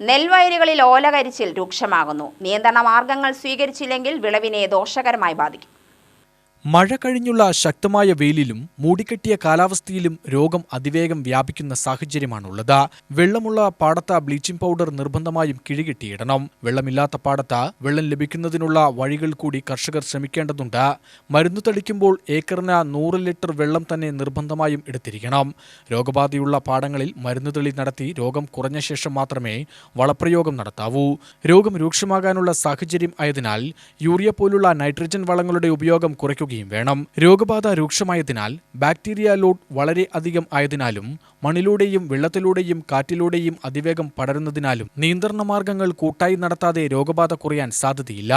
നെൽവയലുകളിൽ ഓലകരിച്ചിൽ രൂക്ഷമാകുന്നു. നിയന്ത്രണ മാർഗങ്ങൾ സ്വീകരിച്ചില്ലെങ്കിൽ വിളവിനെ ദോഷകരമായി ബാധിക്കും. മഴ കഴിഞ്ഞുള്ള ശക്തമായ വെയിലിലും മൂടിക്കെട്ടിയ കാലാവസ്ഥയിലും രോഗം അതിവേഗം വ്യാപിക്കുന്ന സാഹചര്യമാണുള്ളത്. വെള്ളമുള്ള പാടത്ത ബ്ലീച്ചിംഗ് പൗഡർ നിർബന്ധമായും കിഴികെട്ടിയിടണം. വെള്ളമില്ലാത്ത പാടത്ത വെള്ളം ലഭിക്കുന്നതിനുള്ള വഴികൾ കൂടി കർഷകർ ശ്രമിക്കേണ്ടതുണ്ട്. മരുന്ന് തളിക്കുമ്പോൾ ഏക്കറിന് നൂറ് ലിറ്റർ വെള്ളം തന്നെ നിർബന്ധമായും എടുത്തിരിക്കണം. രോഗബാധയുള്ള പാടങ്ങളിൽ മരുന്ന് തെളി നടത്തി രോഗം കുറഞ്ഞ ശേഷം മാത്രമേ വളപ്രയോഗം നടത്താവൂ. രോഗം രൂക്ഷമാകാനുള്ള സാഹചര്യം ആയതിനാൽ യൂറിയ പോലുള്ള നൈട്രജൻ വളങ്ങളുടെ ഉപയോഗം കുറയ്ക്കുകയും വേണം. രോഗബാധ രൂക്ഷമായതിനാൽ ബാക്ടീരിയ ലോഡ് വളരെ അധികം ആയതിനാലും മണ്ണിലൂടെയും വെള്ളത്തിലൂടെയും കാറ്റിലൂടെയും അതിവേഗം പടരുന്നതിനാലും നിയന്ത്രണ മാർഗങ്ങൾ കൂട്ടായി നടത്താതെ രോഗബാധ കുറയാൻ സാധ്യതയില്ല.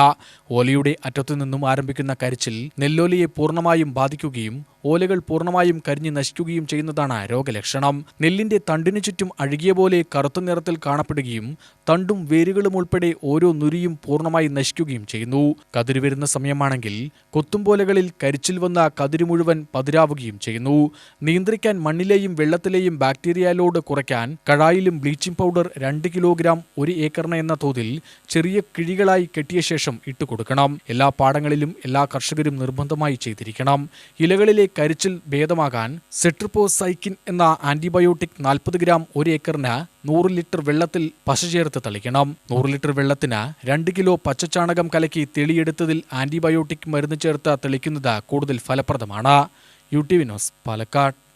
ഓലയുടെ അറ്റത്തുനിന്നും ആരംഭിക്കുന്ന കരിച്ചിൽ നെല്ലോലയെ പൂർണമായും ബാധിക്കുകയും ഓലകൾ പൂർണമായും കരിഞ്ഞു നശിക്കുകയും ചെയ്യുന്നതാണ് രോഗലക്ഷണം. നെല്ലിന്റെ തണ്ടിനു ചുറ്റും അഴുകിയ പോലെ കറുത്ത നിറത്തിൽ കാണപ്പെടുകയും തണ്ടും വേരുകളും ഉൾപ്പെടെ ഓരോ നുരിയും പൂർണമായി നശിക്കുകയും ചെയ്യുന്നു. കതിര് വരുന്ന സമയമാണെങ്കിൽ കൊത്തുംപോലകളിൽ കരിച്ചിൽ വന്ന കതിര് മുഴുവൻ പതിരാവുകയും ചെയ്യുന്നു. നിയന്ത്രിക്കാൻ മണ്ണിലെയും വെള്ളത്തിലെയും ബാക്ടീരിയ ലോഡ് കുറയ്ക്കാൻ കഴായിലും ബ്ലീച്ചിംഗ് പൗഡർ രണ്ട് കിലോഗ്രാം ഒരു ഏക്കറിന് എന്ന തോതിൽ ചെറിയ കിഴികളായി കെട്ടിയ ശേഷം ഇട്ടുകൊടുക്കണം. എല്ലാ പാടങ്ങളിലും എല്ലാ കർഷകരും നിർബന്ധമായി ചെയ്തിരിക്കണം. ഇലകളിലെ കരിച്ചിൽ ഭേദമാകാൻ സെട്രിപ്പോസൈക്കിൻ എന്ന ആന്റിബയോട്ടിക് നാൽപ്പത് ഗ്രാം ഒരു ഏക്കറിന് നൂറ് ലിറ്റർ വെള്ളത്തിൽ പശ ചേർത്ത് തളിക്കണം. നൂറ് ലിറ്റർ വെള്ളത്തിന് രണ്ട് കിലോ പച്ചച്ചാണകം കലക്കി തെളിയെടുത്തതിൽ ആന്റിബയോട്ടിക് മരുന്ന് ചേർത്ത് തെളിക്കുന്നത് കൂടുതൽ ഫലപ്രദമാണ്. U T V news Palakkad.